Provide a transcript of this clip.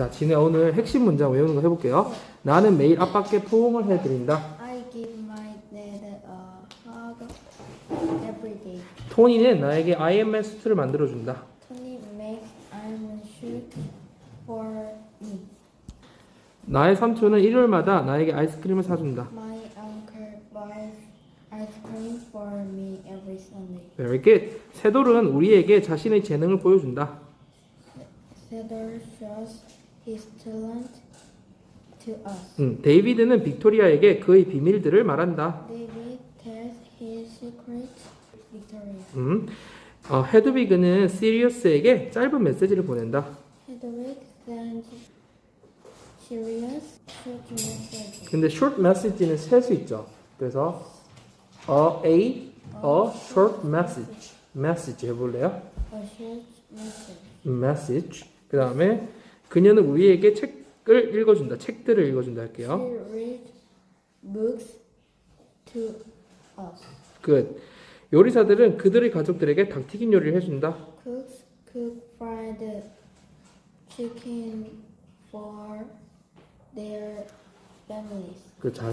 자, 지네 오늘 핵심 문장 외우는 거 해볼게요. 나는 매일 아빠께 포옹을 해드린다. I give my dad a hug every day. 토니는 나에게 IML 수트를 만들어준다. Tony makes iron shoot for me. 나의 삼촌은 일요일마다 나에게 아이스크림을 사준다. My uncle buys ice cream for me every Sunday. Very good. 세돌은 우리에게 자신의 재능을 보여준다. Theodore shows his talent to us. 음, 데이비드는 빅토리아에게 그의 비밀들을 말한다. David tells his secrets Victoria. 음, 어, 헤드비그는 시리어스에게 짧은 메시지를 보낸다. Hedwig sends serious short message. 근데 short message는 셀 수 있죠. 그래서 a, a, a short message, message 해볼래요? A short message. message. 그 다음에 그녀는 우리에게 책을 읽어준다. 책들을 읽어준다 할게요. She reads books to us. 끝. 요리사들은 그들의 가족들에게 닭튀김 요리를 해준다. Cooks cook fried chicken for their families. 그 잘.